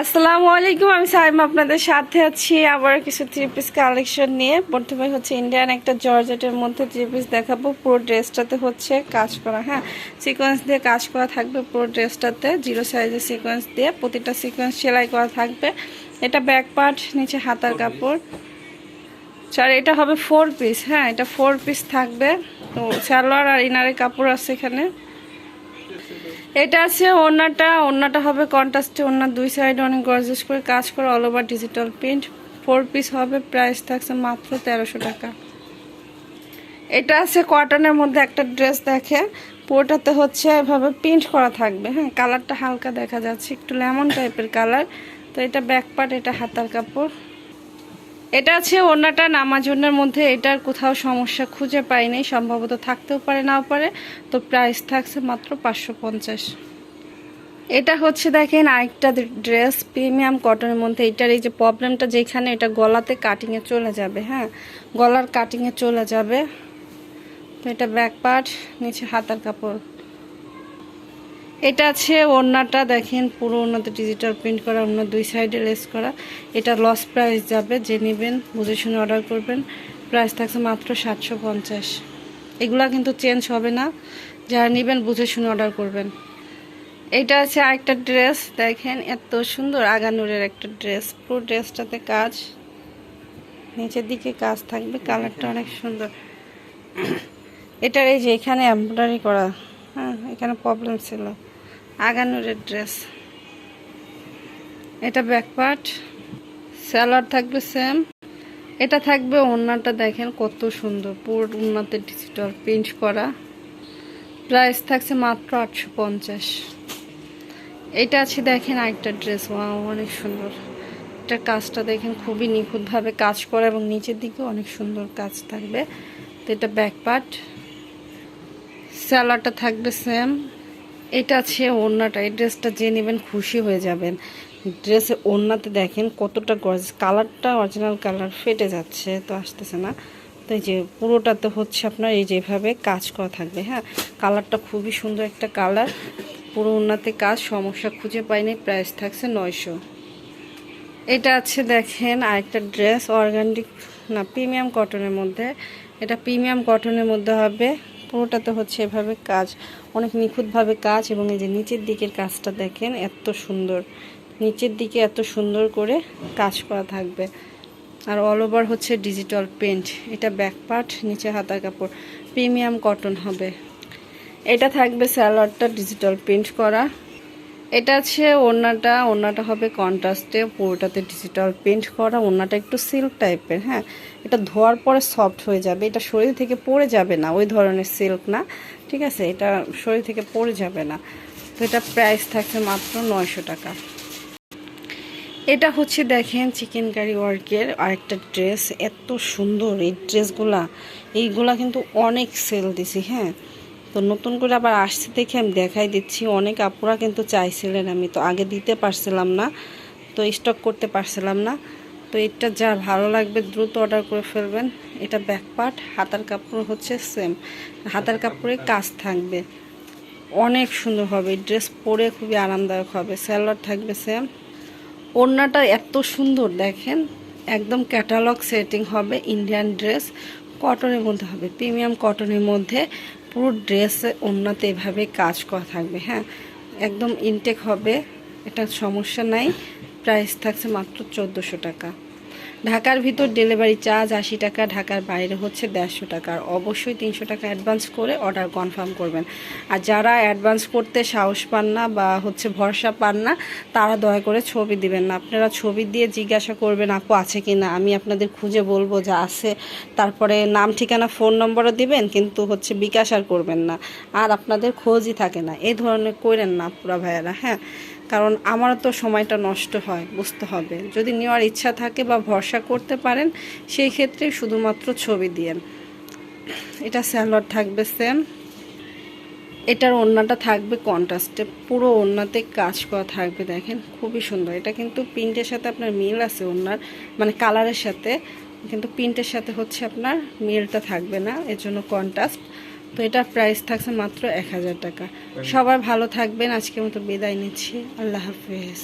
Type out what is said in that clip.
আসসালামু আলাইকুম আমি সাইম আপনাদের সাথে আছি। আবার কিছু থ্রি পিস কালেকশন নিয়ে। প্রথমে হচ্ছে ইন্ডিয়ান একটা জর্জেটের মধ্যে থ্রি পিস দেখাবো। পুরো ড্রেসটাতে হচ্ছে কাজ করা হ্যাঁ? সিকোয়েন্স দিয়ে কাজ করা থাকবে পুরো ড্রেসটাতে। জিরো সাইজের সিকোয়েন্স দিয়ে প্রতিটা সিকোয়েন্স সেলাই করা থাকবে। এটা ব্যাক পার্ট নিচে হাতার কাপড়। চার এটা হবে ফোর পিস হ্যাঁ? এটা ফোর পিস থাকবে। তো সালোয়ার আর ইনারের কাপড় আছে এখানে। এটা আছে ওড়নাটা ওড়নাটা হবে কন্ট্রাস্টে ওড়নার দুই সাইডে অনেক গর্জেস করে কাজ করে all over digital print four piece হবে প্রাইস থাকছে মাত্র তেরোশো টাকা। এটা আছে কটনের মধ্যে একটা ড্রেস দেখে পুরোটাতে হচ্ছে এভাবে প্রিন্ট করা থাকবে। হ্যাঁ কালারটা হালকা দেখা যাচ্ছে, একটু লেমন টাইপের কালার তো এটা ব্যাক পার্ট এটা হাতার কাপড়। এটা আছে ওড়নাটা নামাজনের মধ্যে, এটার কোথাও সমস্যা খুঁজে পাইনি সম্ভবত থাকতেও পারে, নাও পারে। তো প্রাইস থাকছে মাত্র পাঁচশো পঞ্চাশ। এটা হচ্ছে দেখেন আরেকটা ড্রেস প্রিমিয়াম কটনের মধ্যে। এটার এই যে প্রবলেমটা যেখানে, এটা গলাতে কাটিংয়ে চলে যাবে হ্যাঁ? গলার কাটিংয়ে চলে যাবে। তো এটা ব্যাক পার্ট নিচে হাতার কাপড়। এটা আছে ওড়নাটা, দেখেন, পুরো ওড়নাতে ডিজিটাল প্রিন্ট করা অন্য দুই সাইডে লেস করা। এটা লস প্রাইস যাবে, যে নেবেন, বুঝে শুনে অর্ডার করবেন। প্রাইস থাকছে মাত্র সাতশো পঞ্চাশ। এগুলা কিন্তু চেঞ্জ হবে না। যারা নেবেন, বুঝে শুনে অর্ডার করবেন। এটা আছে আরেকটা ড্রেস দেখেন, এত সুন্দর আগানুরের একটা ড্রেস পুরো ড্রেসটাতে কাজ। নিচের দিকে কাজ থাকবে কালারটা অনেক সুন্দর। এটার এই যে এখানে এমব্রয়ডারি করা। এখানে প্রবলেম ছিল। আগানুরের ড্রেস এটা ব্যাক পার্ট স্যালাড থাকবে সেম এটা থাকবে ওড়নাটা দেখেন কত সুন্দর। পুরো ওড়নাতে ডিজিটাল প্রিন্ট করা। প্রাইস থাকছে মাত্র আটশো পঞ্চাশ। এটা আছে দেখেন আরেকটা ড্রেস অনেক সুন্দর। এটার কাজটা দেখেন খুবই নিখুঁতভাবে কাজ করা এবং নিচের দিকে অনেক সুন্দর কাজ থাকবে। তো এটা ব্যাক পার্ট স্যালাডটা থাকবে সেম এটা আছে ওড়নাটা, এই ড্রেসটা যে নেবেন খুশি হয়ে যাবেন। ড্রেসে ওড়নাতে দেখেন কতটা গজ কালারটা অরিজিনাল কালার ফেটে যাচ্ছে, তো আসতেছে না। তো এই যে পুরোটাতে হচ্ছে আপনার এই যেভাবে কাজ করা থাকবে হ্যাঁ? কালারটা খুবই সুন্দর একটা কালার। পুরো ওড়নাতে কাজ, সমস্যা খুঁজে পাইনি প্রাইস থাকছে নয়শো। এটা আছে দেখেন আরেকটা ড্রেস অর্গানিক না প্রিমিয়াম কটনের মধ্যে। এটা প্রিমিয়াম কটনের মধ্যে হবে পুরোটাতে হচ্ছে এভাবে কাজ, অনেক নিখুঁতভাবে কাজ এবং এই যে নিচের দিকের কাজটা দেখেন, এত সুন্দর। নিচের দিকে এত সুন্দর করে কাজ করা থাকবে। আর অল ওভার হচ্ছে ডিজিটাল পেন্ট এটা ব্যাক পার্ট নিচে হাতা কাপড়। প্রিমিয়াম কটন হবে। এটা থাকবে স্যালোয়ারটা ডিজিটাল পেন্ট করা। এটা আছে ওড়নাটা ওড়নাটা হবে কন্ট্রাস্টে, পুরোটাতে ডিজিটাল পেন্ট করা, ওড়নাটা একটু সিল্ক টাইপের হ্যাঁ? এটা ধোয়ার পরে সফট হয়ে যাবে, এটা শরীর থেকে পড়ে যাবে না, ওই ধরনের সিল্ক না, ঠিক আছে? এটা শরীর থেকে পড়ে যাবে না। তো এটা প্রাইস থাকছে মাত্র নয়শো টাকা। এটা হচ্ছে দেখেন চিকেন কারি ওয়ার্কের আরেকটা ড্রেস এত সুন্দর এই ড্রেসগুলা এইগুলা কিন্তু অনেক সেল দিছি হ্যাঁ? তো নতুন করে আবার আসছে দেখে আমি দেখাই দিচ্ছি। অনেক আপুরা কিন্তু চাইছিলেন আমি তো আগে দিতে পারছিলাম না, তো স্টক করতে পারছিলাম না। তো এটা যা ভালো লাগবে দ্রুত অর্ডার করে ফেলবেন। এটা ব্যাক পার্ট হাতার কাপড় হচ্ছে সেম হাতার কাপড়ে কাজ থাকবে। অনেক সুন্দর হবে। ড্রেস পরে খুবই আরামদায়ক হবে। স্যালোয়ার থাকবে সেম ওড়নাটা এত সুন্দর দেখেন। একদম ক্যাটালগ সেটিং হবে। ইন্ডিয়ান ড্রেস কটনের মধ্যে হবে। প্রিমিয়াম কটনের মধ্যে। পুরো ড্রেসে অন্যতে এভাবে কাজ করা থাকবে হ্যাঁ? একদম ইনটেক হবে, এটা সমস্যা নাই। প্রাইস থাকছে মাত্র চোদ্দোশো টাকা। ঢাকার ভিতর ডেলিভারি চার্জ আশি টাকা, ঢাকার বাইরে হচ্ছে দেড়শো টাকা। আর অবশ্যই তিনশো টাকা অ্যাডভান্স করে অর্ডার কনফার্ম করবেন। আর যারা অ্যাডভান্স করতে সাহস পান না বা হচ্ছে ভরসা পান না, তারা দয়া করে ছবি দিবেন না। আপনারা ছবি দিয়ে জিজ্ঞাসা করবেন, আপু, আছে কি না? আমি আপনাদের খুঁজে বলব যে আছে। তারপরে নাম, ঠিকানা, ফোন নম্বরও দিবেন, কিন্তু হচ্ছে বিকাশ আর করবেন না। আর আপনাদের খোঁজই থাকে না। এই ধরনের করেন না পুরা ভাইয়ারা হ্যাঁ? কারণ আমারও তো সময়টা নষ্ট হয়, বুঝতে হবে। যদি নেওয়ার ইচ্ছা থাকে বা ভরসা করতে পারেন, সেই ক্ষেত্রে শুধুমাত্র ছবি দিয়েন। এটা স্যালোয়ার থাকবে, সেম। এটার ওড়নাটা থাকবে কন্ট্রাস্টে, পুরো ওড়নাতে কাজ করা থাকবে, দেখেন। খুবই সুন্দর। এটা কিন্তু প্রিন্টের সাথে আপনার মিল আছে ওড়নার মানে কালারের সাথে, কিন্তু প্রিন্টের সাথে হচ্ছে আপনার মিলটা থাকবে না, এর জন্য কন্ট্রাস্ট। তো এটা প্রাইস থাকছে মাত্র এক হাজার টাকা। সবার ভালো থাকবেন আজকে মতো বিদায় নিচ্ছি। আল্লাহ হাফেজ।